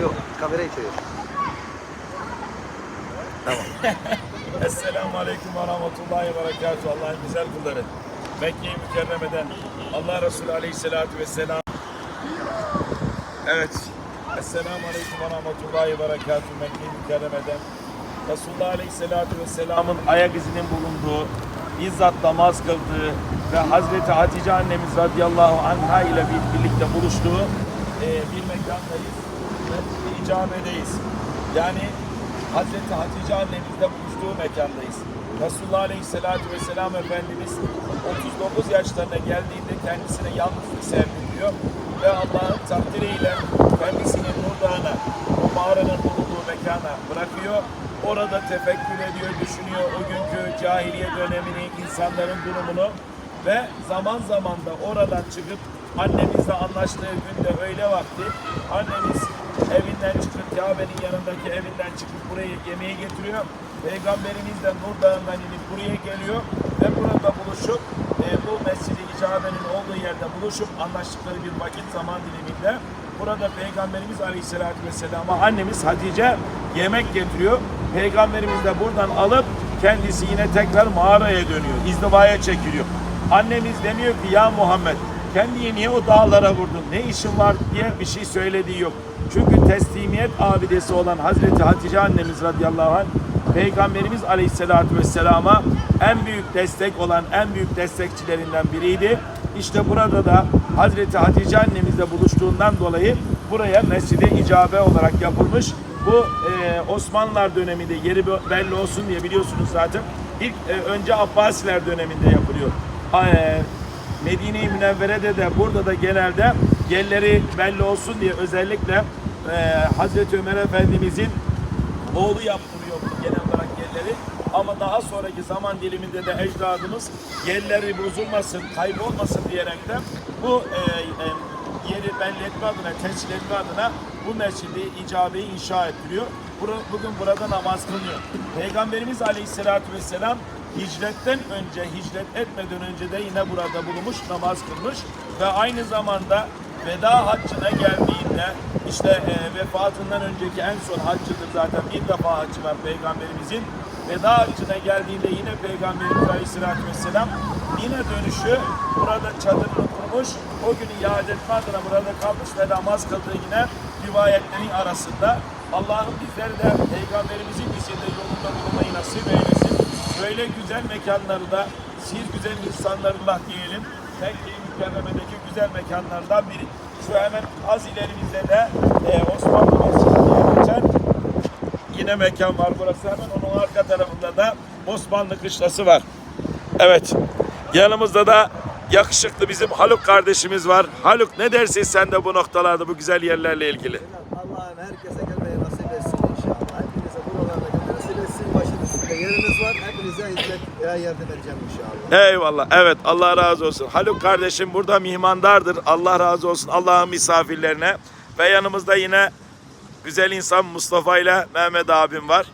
Yok kamerayı çevir. Esselamu Aleyküm ve Rahmetullahi ve Berekatuhu. Allah'ın güzel kulları. Mekke-i Mükerreme'den Allah Resulü Aleyhisselatü Vesselam. Evet. Esselamu Aleyküm ve Rahmetullahi ve. Mekke-i Mükerreme'den Resulullah Aleyhisselatü Vesselam'ın ayak izinin bulunduğu, bizzat namaz kıldığı ve Hazreti Hatice annemiz radıyallahu anha ile bir- birlikte buluştuğu e, bir mekandayız. Ve icabedeyiz. Yani Hazreti Hatice annemizle buluştuğu mekandayız. Resulullah Aleyhisselatü Vesselam Efendimiz 39 yaşlarına geldiğinde kendisine yalnızlık sevdiriyor ve Allah'ın takdiriyle kendisini Nurdağ'ına, o mağaranın bulunduğu mekana bırakıyor. Orada tefekkür ediyor, düşünüyor o günkü cahiliye dönemini, insanların durumunu ve zaman zaman da oradan çıkıp annemizle anlaştığı günde öyle vakti annemiz evinden çıkıp Kabe'nin yanındaki evinden çıkıp buraya yemeği getiriyor. Peygamberimiz de Nur Dağı'ndan inip buraya geliyor ve burada buluşup e, bu Mescid-i İcabe'nin olduğu yerde buluşup anlaştıkları bir vakit zaman diliminde burada Peygamberimiz Aleyhisselatü Vesselam'a annemiz Hatice yemek getiriyor. Peygamberimiz de buradan alıp kendisi yine tekrar mağaraya dönüyor. İzdivaya çekiliyor. Annemiz demiyor ki ya Muhammed kendiye niye o dağlara vurdun? Ne işin var diye bir şey söylediği yok. Çünkü teslimiyet abidesi olan Hazreti Hatice annemiz radıyallahu anh Peygamberimiz aleyhissalatü vesselama en büyük destek olan en büyük destekçilerinden biriydi. İşte burada da Hazreti Hatice annemizle buluştuğundan dolayı buraya Mescid-i İcabe olarak yapılmış. Bu e, Osmanlılar döneminde yeri belli olsun diye biliyorsunuz zaten. İlk e, önce Abbasiler döneminde yapılıyor. Medine-i Münevvere'de de burada da genelde yerleri belli olsun diye özellikle e, Hazreti Ömer Efendimizin oğlu yaptırıyor genel olarak yerleri. Ama daha sonraki zaman diliminde de ecdadımız yerleri bozulmasın, kaybolmasın diyerekten bu e, e, yeri belli etme adına, tescil etme adına bu mescidi icabeyi inşa ettiriyor. Bugün burada namaz kılınıyor. Peygamberimiz Aleyhisselatü Vesselam hicretten önce, hicret etmeden önce de yine burada bulunmuş, namaz kılmış ve aynı zamanda veda haccına geldiğinde işte e, vefatından önceki en son haccıdır zaten bir defa haccı var peygamberimizin. Veda haccına geldiğinde yine peygamberimiz aleyhissalatü vesselam yine dönüşü burada çadırını kurmuş. O günü iade etme adına burada kalmış ve namaz kıldığı yine rivayetlerin arasında. Allah'ım bizleri de peygamberimizin izinde yolunda bulunmayı. Böyle güzel mekanları da siz güzel insanlarla diyelim. Mekke-i Mükerreme'deki güzel mekanlardan biri. Şu hemen az ilerimizde de e, Osmanlı Mescidi diye geçen yine mekan var burası. Hemen onun arka tarafında da Osmanlı kışlası var. Evet. Yanımızda da yakışıklı bizim Haluk kardeşimiz var. Haluk ne dersin sen de bu noktalarda bu güzel yerlerle ilgili? Allah'ım herkese gelmeyi nasip etsin inşallah. Hepinize buralarda gelmeyi nasip etsin. Başın üstünde yeriniz var. Hepinize hizmet veya yardım edeceğim inşallah. Eyvallah. Evet Allah razı olsun. Haluk kardeşim burada mihmandardır. Allah razı olsun Allah'ın misafirlerine. Ve yanımızda yine güzel insan Mustafa ile Mehmet abim var.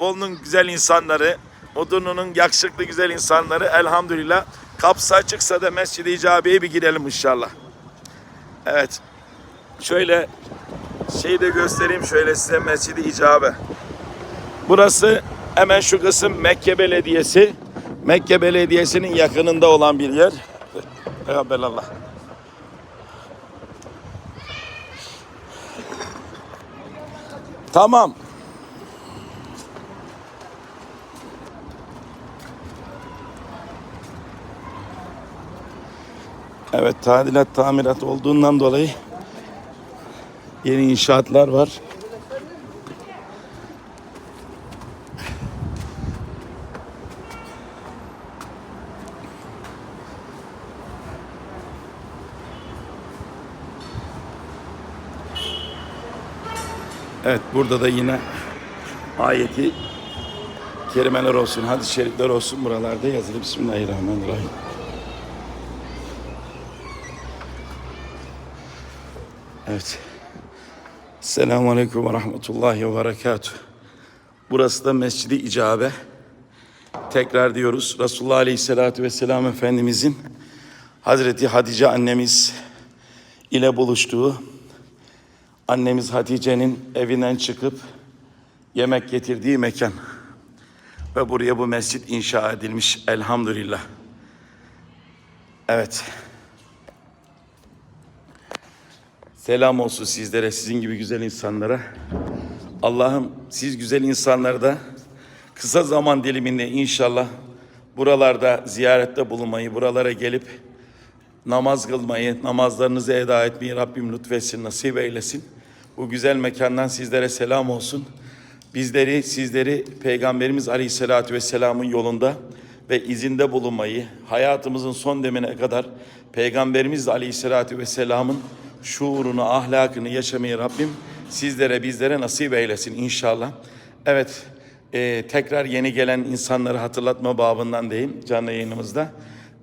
Bolu'nun güzel insanları, Mudurnu'nun yakışıklı güzel insanları elhamdülillah. Kapısı açıksa da Mescid-i İcabe'ye bir girelim inşallah. Evet. Şöyle şeyi de göstereyim şöyle size Mescid-i İcabe. Burası hemen şu kısım Mekke Belediyesi. Mekke Belediyesi'nin yakınında olan bir yer. Peygamberallah. Tamam. Evet tadilat tamirat olduğundan dolayı yeni inşaatlar var. Evet burada da yine ayeti kerimeler olsun, hadis-i şerifler olsun buralarda yazılı. Bismillahirrahmanirrahim. Evet. Selamun Aleyküm ve Rahmetullahi ve Berekatuhu. Burası da Mescid-i İcabe. Tekrar diyoruz Resulullah Aleyhisselatü Vesselam Efendimizin Hazreti Hatice annemiz ile buluştuğu annemiz Hatice'nin evinden çıkıp yemek getirdiği mekan. Ve buraya bu mescit inşa edilmiş elhamdülillah. Evet. Selam olsun sizlere, sizin gibi güzel insanlara. Allah'ım siz güzel insanları da kısa zaman diliminde inşallah buralarda ziyarette bulunmayı, buralara gelip namaz kılmayı, namazlarınızı eda etmeyi Rabbim lütfetsin, nasip eylesin. Bu güzel mekandan sizlere selam olsun. Bizleri, sizleri Peygamberimiz Aleyhisselatü Vesselam'ın yolunda ve izinde bulunmayı, hayatımızın son demine kadar Peygamberimiz Aleyhisselatü Vesselam'ın şuurunu, ahlakını yaşamayı Rabbim sizlere, bizlere nasip eylesin inşallah. Evet, e, tekrar yeni gelen insanları hatırlatma babından diyeyim canlı yayınımızda.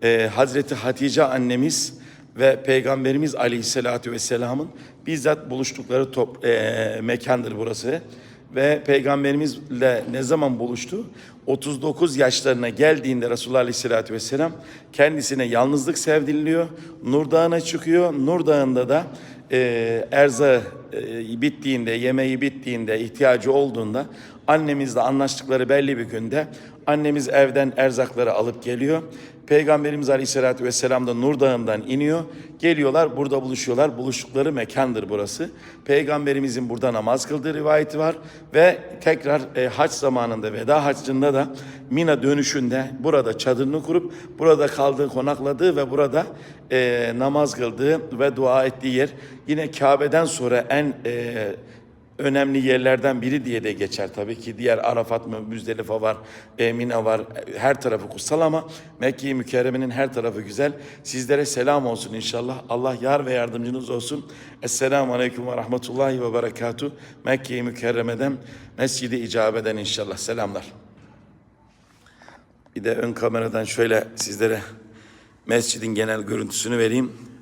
E, Hazreti Hatice annemiz ve Peygamberimiz Aleyhisselatü Vesselam'ın bizzat buluştukları top, e, mekandır burası. Ve Peygamberimizle ne zaman buluştu? 39 yaşlarına geldiğinde Resulullah Aleyhisselatü Vesselam kendisine yalnızlık sevdiriliyor. Nur Dağı'na çıkıyor. Nur Dağı'nda da e, erzağı e, bittiğinde, yemeği bittiğinde, ihtiyacı olduğunda annemizle anlaştıkları belli bir günde annemiz evden erzakları alıp geliyor. Peygamberimiz Aleyhisselatü Vesselam da Nur Dağı'ndan iniyor. Geliyorlar burada buluşuyorlar. Buluştukları mekandır burası. Peygamberimizin burada namaz kıldığı rivayeti var. Ve tekrar e, hac zamanında veda haccında da Mina dönüşünde burada çadırını kurup burada kaldığı, konakladığı ve burada e, namaz kıldığı ve dua ettiği yer yine Kabe'den sonra en e, önemli yerlerden biri diye de geçer tabii ki. Diğer Arafat Müzdelife var, Mina var. Her tarafı kutsal ama Mekke-i Mükerreme'nin her tarafı güzel. Sizlere selam olsun inşallah. Allah yar ve yardımcınız olsun. Esselamu Aleyküm ve Rahmetullahi ve Berekatuhu. Mekke-i Mükerreme'den, Mescid-i İcabe'den inşallah. Selamlar. Bir de ön kameradan şöyle sizlere mescidin genel görüntüsünü vereyim.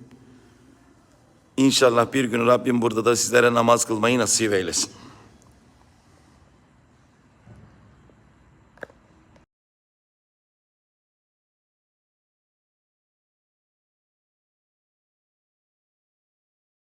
İnşallah bir gün Rabbim burada da sizlere namaz kılmayı nasip eylesin.